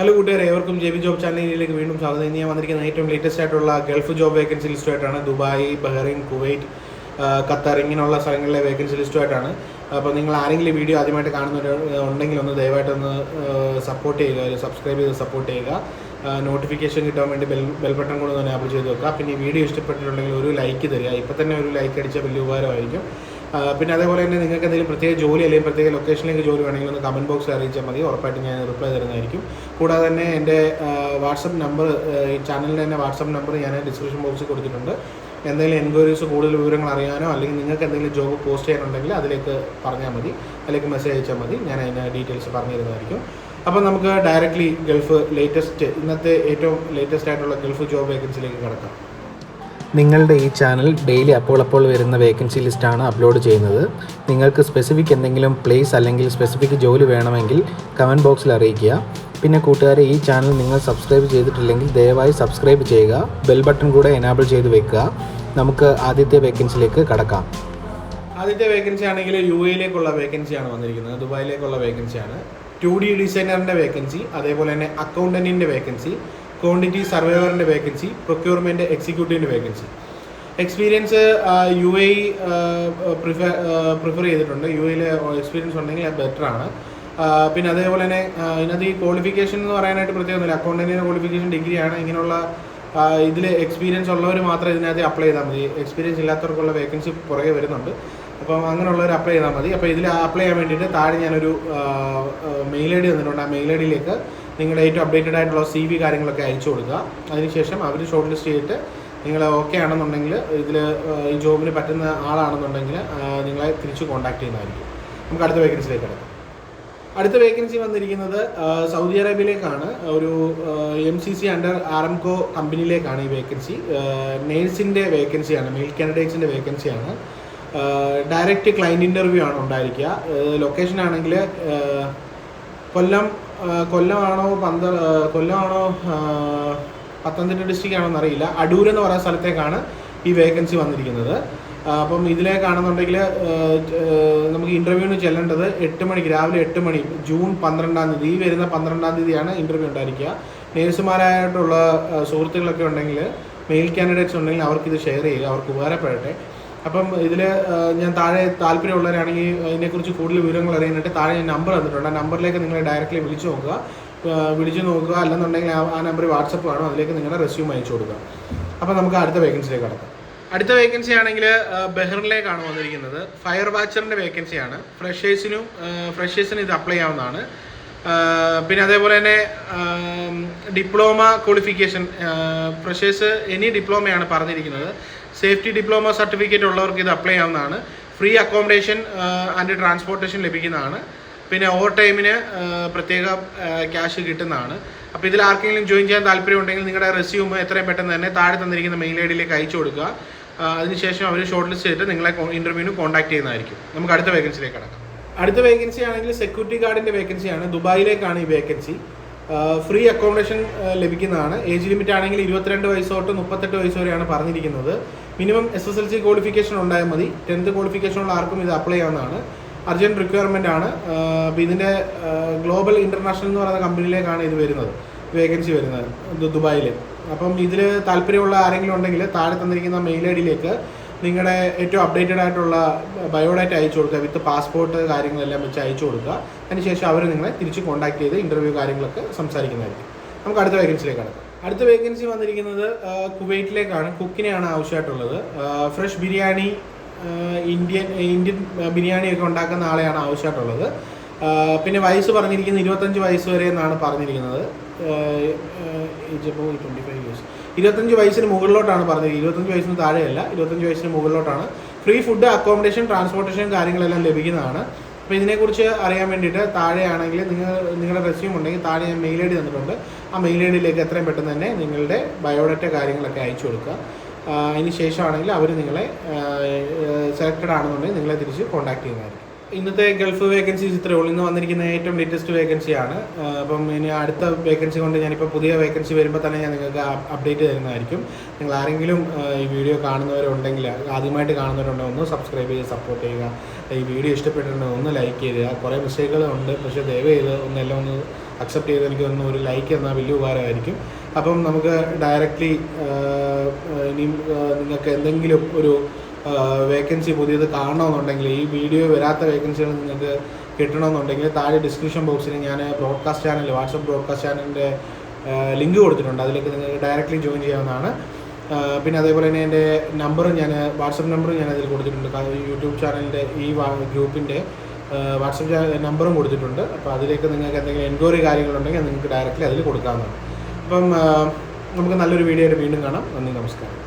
Hello കൂട്ടുകാരെ ഏവർക്കും J B job ചാനലിലേക്ക് വീണ്ടും സ്വാഗതം. ഇനി ഞാൻ വന്നിരിക്കുന്ന ഏറ്റവും ലേറ്റസ്റ്റ് ആയിട്ടുള്ള ഗൾഫ് ജോബ് വേക്കൻസി ലിസ്റ്റുമായിട്ടാണ് ദുബായ് ബഹ്റൈൻ കുവൈറ്റ് ഖത്തർ ഇങ്ങനെയുള്ള സ്ഥലങ്ങളിലെ വേക്കൻസി ലിസ്റ്റുമായിട്ടാണ് അപ്പോൾ നിങ്ങൾ ആരെങ്കിലും വീഡിയോ ആദ്യമായിട്ട് കാണുന്നവർ ഉണ്ടെങ്കിൽ ഒന്ന് ദയവായിട്ടൊന്ന് സപ്പോർട്ട് ചെയ്യുക സബ്സ്ക്രൈബ് ചെയ്ത് സപ്പോർട്ട് ചെയ്യുക. നോട്ടിഫിക്കേഷൻ കിട്ടാൻ വേണ്ടി ബെൽ ബെൽ ബട്ടൺ ഒന്ന് എനാബിൾ ചെയ്ത് വെക്കുക. പിന്നെ വീഡിയോ ഇഷ്ടപ്പെട്ടിട്ടുണ്ടെങ്കിൽ ഒരു ലൈക്ക് തരിക. ഇപ്പം തന്നെ ഒരു ലൈക്ക് അടിച്ചാൽ വലിയ ഉപകാരമായിരിക്കും. പിന്നെ അതേപോലെ തന്നെ നിങ്ങൾക്ക് എന്തെങ്കിലും പ്രത്യേക ജോലി അല്ലെങ്കിൽ പ്രത്യേക ലൊക്കേഷനിലേക്ക് ജോലി വേണമെങ്കിൽ ഒന്ന് കമന്റ് ബോക്സിൽ അറിയിച്ചാൽ മതി. ഉറപ്പായിട്ടും ഞാൻ റിപ്ലൈ തരുന്നതായിരിക്കും. കൂടാതെ തന്നെ എന്റെ വാട്സപ്പ് നമ്പർ ഈ ചാനലിന്റെ തന്നെ വാട്സപ്പ് നമ്പർ ഞാൻ ഡിസ്ക്രിപ്ഷൻ ബോക്സിൽ കൊടുത്തിട്ടുണ്ട്. എന്തെങ്കിലും എൻക്വയറീസ് കൂടുതൽ വിവരങ്ങൾ അറിയാനോ അല്ലെങ്കിൽ നിങ്ങൾക്ക് എന്തെങ്കിലും ജോബ് പോസ്റ്റ് ചെയ്യാനുണ്ടെങ്കിൽ അതിലേക്ക് പറഞ്ഞാൽ മതി. അല്ലെങ്കിൽ മെസ്സേജ് അയച്ചാൽ മതി. ഞാൻ അതിന്റെ ഡീറ്റെയിൽസ് പറഞ്ഞു തരുന്നതായിരിക്കും. അപ്പോൾ നമുക്ക് ഡയറക്റ്റ്ലി ഗൾഫ് ലേറ്റസ്റ്റ് ഇന്നത്തെ ഏറ്റവും ലേറ്റസ്റ്റ് ആയിട്ടുള്ള ഗൾഫ് ജോബ് വേക്കൻസിയിലേക്ക് കിടക്കാം. നിങ്ങളുടെ ഈ ചാനൽ ഡെയിലി അപ്പോൾ അപ്പോൾ വരുന്ന വേക്കൻസി ലിസ്റ്റാണ് അപ്ലോഡ് ചെയ്യുന്നത്. നിങ്ങൾക്ക് സ്പെസിഫിക് എന്തെങ്കിലും പ്ലേസ് അല്ലെങ്കിൽ സ്പെസിഫിക് ജോലി വേണമെങ്കിൽ കമന്റ് ബോക്സിൽ അറിയിക്കുക. പിന്നെ കൂട്ടുകാരെ ഈ ചാനൽ നിങ്ങൾ സബ്സ്ക്രൈബ് ചെയ്തിട്ടില്ലെങ്കിൽ ദയവായി സബ്സ്ക്രൈബ് ചെയ്യുക. ബെൽ ബട്ടൺ കൂടെ എനാബിൾ ചെയ്ത് വെക്കുക. നമുക്ക് ആദ്യത്തെ വേക്കൻസിയിലേക്ക് കടക്കാം. ആദ്യത്തെ വേക്കൻസി ആണെങ്കിൽ യു എയിലേക്കുള്ള വേക്കൻസിയാണ് വന്നിരിക്കുന്നത്. ദുബായിലേക്കുള്ള വേക്കൻസിയാണ്. ടു ഡി ഡിസൈനറിന്റെ വേക്കൻസി അതേപോലെ തന്നെ അക്കൗണ്ടന്റിന്റെ വേക്കൻസി. ക്വാണ്ടിറ്റി സർവൈവറിന്റെ vacancy procurement എക്സിക്യൂട്ടീവിന്റെ vacancy experience U A prefer prefer ചെയ്തിട്ടുണ്ട്. യു എയിൽ എക്സ്പീരിയൻസ് ഉണ്ടെങ്കിൽ അത് ബെറ്ററാണ് പിന്നെ അതേപോലെ തന്നെ ഇതിനകത്ത് ഈ ക്വാളിഫിക്കേഷൻ എന്ന് പറയാനായിട്ട് പ്രത്യേകമൊന്നുമില്ല അക്കൗണ്ടന്റിന്റെ ക്വാളിഫിക്കേഷൻ ഡിഗ്രിയാണ് ഇങ്ങനെയുള്ള ഇതിൽ എക്സ്പീരിയൻസ് ഉള്ളവർ മാത്രം ഇതിനകത്ത് അപ്ലൈ ചെയ്താൽ മതി. എക്സ്പീരിയൻസ് ഇല്ലാത്തവർക്കുള്ള വേക്കൻസി പുറകെ വരുന്നുണ്ട്. അപ്പം അങ്ങനെയുള്ളവർ അപ്ലൈ ചെയ്താൽ മതി. അപ്പോൾ ഇതിൽ അപ്ലൈ ചെയ്യാൻ വേണ്ടിയിട്ട് താഴെ ഞാനൊരു മെയിൽ ഐ ഡി തന്നിട്ടുണ്ട്. ആ മെയിൽ ഐ ഡിയിലേക്ക് നിങ്ങളുടെ ഏറ്റവും അപ്ഡേറ്റഡ് ആയിട്ടുള്ള സി വി കാര്യങ്ങളൊക്കെ അയച്ചു കൊടുക്കുക. അതിനുശേഷം അവർ ഷോർട്ട് ലിസ്റ്റ് ചെയ്തിട്ട് നിങ്ങൾ ഓക്കെ ആണെന്നുണ്ടെങ്കിൽ ഇതിൽ ഈ ജോബിന് പറ്റുന്ന ആളാണെന്നുണ്ടെങ്കിൽ നിങ്ങളെ തിരിച്ച് കോൺടാക്ട് ചെയ്യുന്നതായിരിക്കും. നമുക്ക് അടുത്ത വേക്കൻസിയിലേക്ക് കിടക്കാം. അടുത്ത വേക്കൻസി വന്നിരിക്കുന്നത് സൗദി അറേബ്യയിലേക്കാണ്. ഒരു M C C under Aramco കമ്പനിയിലേക്കാണ് ഈ വേക്കൻസി നേഴ്സിന്റെ വേക്കൻസിയാണ് മെയിൽ കാൻഡിഡേറ്റ്സിന്റെ വേക്കൻസിയാണ് ഡയറക്റ്റ് ക്ലൈന്റ് ഇന്റർവ്യൂ ആണ് ഉണ്ടായിരിക്കുക. ലൊക്കേഷൻ ആണെങ്കിൽ കൊല്ലം കൊല്ലമാണോ പന്ത കൊല്ലമാണോ പത്തനംതിട്ട ഡിസ്ട്രിക്റ്റ് ആണോ എന്നറിയില്ല അടൂർ എന്ന് പറയുന്ന സ്ഥലത്തേക്കാണ് ഈ വേക്കൻസി വന്നിരിക്കുന്നത്. അപ്പം ഇതിലേക്കാണെന്നുണ്ടെങ്കിൽ നമുക്ക് ഇന്റർവ്യൂവിന് ചെല്ലേണ്ടത് എട്ട് മണിക്ക് രാവിലെ എട്ട് മണി ജൂൺ പന്ത്രണ്ടാം തീയതി. ഈ വരുന്ന പന്ത്രണ്ടാം തീയതിയാണ് ഇന്റർവ്യൂ ഉണ്ടായിരിക്കുക. നേഴ്സുമാരായിട്ടുള്ള സുഹൃത്തുക്കളൊക്കെ ഉണ്ടെങ്കിൽ മെയിൽ കാൻഡിഡേറ്റ്സ് ഉണ്ടെങ്കിൽ അവർക്കിത് ഷെയർ ചെയ്യുക. അവർക്ക് ഉപകാരപ്പെടട്ടെ. അപ്പം ഇതിൽ ഞാൻ താഴെ താല്പര്യമുള്ളവരാണെങ്കിൽ അതിനെക്കുറിച്ച് കൂടുതൽ വിവരങ്ങൾ അറിയാനായിട്ട് താഴെ ഞാൻ നമ്പർ തന്നിട്ടുണ്ട്. ആ നമ്പറിലേക്ക് നിങ്ങൾ ഡയറക്റ്റ്ലി വിളിച്ചു നോക്കുക. വിളിച്ച് നോക്കുക. അല്ലെന്നുണ്ടെങ്കിൽ ആ- ആ നമ്പർ വാട്സപ്പ് കാണും അതിലേക്ക് നിങ്ങളുടെ റെസ്യൂം അയച്ചു കൊടുക്കുക അപ്പോൾ നമുക്ക് അടുത്ത വേക്കൻസിയിലേക്ക് കടക്കാം. അടുത്ത വേക്കൻസി ആണെങ്കിൽ ബെഹ്റിനിലേക്കാണ് വന്നിരിക്കുന്നത്. ഫയർ വാച്ചറിന്റെ വേക്കൻസിയാണ് ഫ്രഷേഴ്സിനും ഫ്രഷേഴ്സിന് ഇത് അപ്ലൈ ചെയ്യാവുന്നതാണ് പിന്നെ അതേപോലെ തന്നെ ഡിപ്ലോമ ക്വാളിഫിക്കേഷൻ ഫ്രഷേഴ്സ് എനി ഡിപ്ലോമയാണ് പറഞ്ഞിരിക്കുന്നത്. സേഫ്റ്റി ഡിപ്ലോമ സർട്ടിഫിക്കറ്റ് ഉള്ളവർക്ക് ഇത് അപ്ലൈ ആവുന്നതാണ്. ഫ്രീ അക്കോമഡേഷൻ ആൻഡ് ട്രാൻസ്പോർട്ടേഷൻ ലഭിക്കുന്നതാണ്. പിന്നെ ഓവർ ടൈമിന് പ്രത്യേക ക്യാഷ് കിട്ടുന്നതാണ്. അപ്പോൾ ഇതിൽ ആർക്കെങ്കിലും ജോയിൻ ചെയ്യാൻ താല്പര്യമുണ്ടെങ്കിൽ നിങ്ങളുടെ റെസ്യൂം എത്രയും പെട്ടെന്ന് തന്നെ താഴെ തന്നിരിക്കുന്ന മെയിൽ ഐ ഡിയിലേക്ക് അയച്ചു കൊടുക്കുക. അതിനുശേഷം അവർ ഷോർട്ട് ലിസ്റ്റ് ചെയ്തിട്ട് നിങ്ങളെ ഇന്റർവ്യൂവിന് കോൺടാക്ട് ചെയ്യുന്നതായിരിക്കും. നമുക്ക് അടുത്ത വേക്കൻസിയിലേക്ക് കടക്കാം. അടുത്ത വേക്കൻസി ആണെങ്കിൽ സെക്യൂരിറ്റി ഗാർഡിന്റെ വേക്കൻസിയാണ് ദുബായിലേക്കാണ് ഈ വേക്കൻസി ഫ്രീ അക്കോമഡേഷൻ ലഭിക്കുന്നതാണ്. ഏജ് ലിമിറ്റ് ആണെങ്കിൽ ഇരുപത്തിരണ്ട് വയസ്സ് തൊട്ട് മുപ്പത്തെട്ട് വയസ്സ് വരെയാണ് പറഞ്ഞിരിക്കുന്നത്. Minimum S S L C qualification ഉണ്ടായാൽ മതി. ടെൻത്ത് ക്വാളിഫിക്കേഷൻ ഉള്ള ആർക്കും ഇത് അപ്ലൈ ചെയ്യാവുന്നതാണ് അർജന്റ് റിക്വയർമെന്റ് ആണ്. അപ്പോൾ ഇതിന്റെ ഗ്ലോബൽ ഇന്റർനാഷണൽ എന്ന് പറയുന്ന കമ്പനിയിലേക്കാണ് ഇത് വരുന്നത്. വേക്കൻസി വരുന്നത്. ദുബായിൽ അപ്പം ഇതിൽ താല്പര്യമുള്ള ആരെങ്കിലും ഉണ്ടെങ്കിൽ താഴെ തന്നിരിക്കുന്ന മെയിൽ ഐ ഡിയിലേക്ക് നിങ്ങളുടെ ഏറ്റവും അപ്ഡേറ്റഡ് ആയിട്ടുള്ള ബയോഡാറ്റ അയച്ചു കൊടുക്കുക വിത്ത് പാസ്പോർട്ട് കാര്യങ്ങളെല്ലാം വെച്ച് അയച്ചു കൊടുക്കുക. അതിനുശേഷം അവർ നിങ്ങളെ തിരിച്ച് കോൺടാക്ട് ചെയ്ത് ഇന്റർവ്യൂ കാര്യങ്ങളൊക്കെ സംസാരിക്കുന്നതായിരിക്കും. നമുക്ക് അടുത്ത വേക്കൻസിയിലേക്ക് കടക്കാം. അടുത്ത വേക്കൻസി വന്നിരിക്കുന്നത് കുവൈറ്റിലേക്കാണ്. കുക്കിനെയാണ് ആവശ്യമായിട്ടുള്ളത്. ഫ്രഷ് ബിരിയാണി ഇന്ത്യൻ ഇന്ത്യൻ ബിരിയാണിയൊക്കെ ഉണ്ടാക്കുന്ന ആളെയാണ് ആവശ്യമായിട്ടുള്ളത്. പിന്നെ വയസ്സ് പറഞ്ഞിരിക്കുന്നത് ഇരുപത്തഞ്ച് വയസ്സ് വരെ എന്നാണ് പറഞ്ഞിരിക്കുന്നത്. ട്വന്റി ഫൈവ് ഇയേഴ്സ് ഇരുപത്തഞ്ച് വയസ്സിന് മുകളിലോട്ടാണ് പറഞ്ഞത്. ഇരുപത്തഞ്ച് വയസ്സിന് താഴെയല്ല ഇരുപത്തഞ്ച് വയസ്സിന് മുകളിലോട്ടാണ്. ഫ്രീ ഫുഡ് അക്കോമഡേഷൻ ട്രാൻസ്പോർട്ടേഷൻ കാര്യങ്ങളെല്ലാം ലഭിക്കുന്നതാണ്. അപ്പോൾ ഇതിനെക്കുറിച്ച് അറിയാൻ വേണ്ടിയിട്ട് താഴെയാണെങ്കിൽ നിങ്ങൾ നിങ്ങളുടെ റെസ്യൂം ഉണ്ടെങ്കിൽ താഴെ ഞാൻ മെയിൽ ഐ ഡി തന്നിട്ടുണ്ട്. ആ മെയിൽ ഐ ഡിയിലേക്ക് എത്രയും പെട്ടെന്ന് തന്നെ നിങ്ങളുടെ ബയോഡാറ്റ കാര്യങ്ങളൊക്കെ അയച്ചു കൊടുക്കുക. അതിന് ശേഷമാണെങ്കിൽ അവർ നിങ്ങളെ സെലക്റ്റഡ് ആണെന്നുണ്ടെങ്കിൽ നിങ്ങളെ തിരിച്ച് കോൺടാക്ട് ചെയ്യുന്നതായിരിക്കും. ഇന്നത്തെ ഗൾഫ് വേക്കൻസീസ് ഇത്രയേ ഉള്ളൂ. ഇന്ന് വന്നിരിക്കുന്ന ഏറ്റവും ലേറ്റസ്റ്റ് വേക്കൻസിയാണ് അപ്പം ഇനി അടുത്ത വേക്കൻസി കൊണ്ട് ഞാനിപ്പോൾ പുതിയ വേക്കൻസി വരുമ്പോൾ തന്നെ ഞാൻ നിങ്ങൾക്ക് അപ്ഡേറ്റ് തരുന്നതായിരിക്കും. നിങ്ങൾ ആരെങ്കിലും ഈ വീഡിയോ കാണുന്നവരുണ്ടെങ്കിൽ ആദ്യമായിട്ട് കാണുന്നവരുണ്ടെങ്കിൽ ഒന്ന് സബ്സ്ക്രൈബ് ചെയ്ത് സപ്പോർട്ട് ചെയ്യുക. ഈ വീഡിയോ ഇഷ്ടപ്പെട്ടിട്ടുണ്ടെങ്കിൽ ഒന്ന് ലൈക്ക് ചെയ്യുക കുറേ മിസ്റ്റേക്കുകളുണ്ട് പക്ഷേ ദയവ് ചെയ്ത് ഒന്നെല്ലാം ഒന്ന് അക്സെപ്റ്റ് ചെയ്ത് എനിക്ക് ഒന്ന് ഒരു ലൈക്ക് എന്നാൽ വലിയ ഉപകാരമായിരിക്കും. അപ്പം നമുക്ക് ഡയറക്റ്റ്ലി ഇനിയും നിങ്ങൾക്ക് എന്തെങ്കിലും ഒരു വേക്കൻസി പുതിയത് കാണണമെന്നുണ്ടെങ്കിൽ ഈ വീഡിയോ വരാത്ത വേക്കൻസികൾ നിങ്ങൾക്ക് കിട്ടണമെന്നുണ്ടെങ്കിൽ താഴെ ഡിസ്ക്രിപ്ഷൻ ബോക്സിൽ ഞാൻ ബ്രോഡ്കാസ്റ്റ് ചാനൽ വാട്സപ്പ് ബ്രോഡ്കാസ്റ്റ് ചാനലിന്റെ ലിങ്ക് കൊടുത്തിട്ടുണ്ട്. അതിലേക്ക് നിങ്ങൾക്ക് ഡയറക്റ്റ്ലി ജോയിൻ ചെയ്യാവുന്നതാണ്. പിന്നെ അതേപോലെ തന്നെ എന്റെ നമ്പറും ഞാൻ വാട്സപ്പ് നമ്പറും ഞാൻ അതിൽ കൊടുത്തിട്ടുണ്ട്. യൂട്യൂബ് ചാനലിന്റെ ഈ ഗ്രൂപ്പിന്റെ വാട്സപ്പ് നമ്പറും കൊടുത്തിട്ടുണ്ട്. അപ്പോൾ അതിലേക്ക് നിങ്ങൾക്ക് എന്തെങ്കിലും എൻക്വയറി കാര്യങ്ങളുണ്ടെങ്കിൽ നിങ്ങൾക്ക് ഡയറക്റ്റ്ലി അതിൽ കൊടുക്കാവുന്നതാണ്. അപ്പം നമുക്ക് നല്ലൊരു വീഡിയോ വീണ്ടും കാണാം. നന്ദി നമസ്കാരം.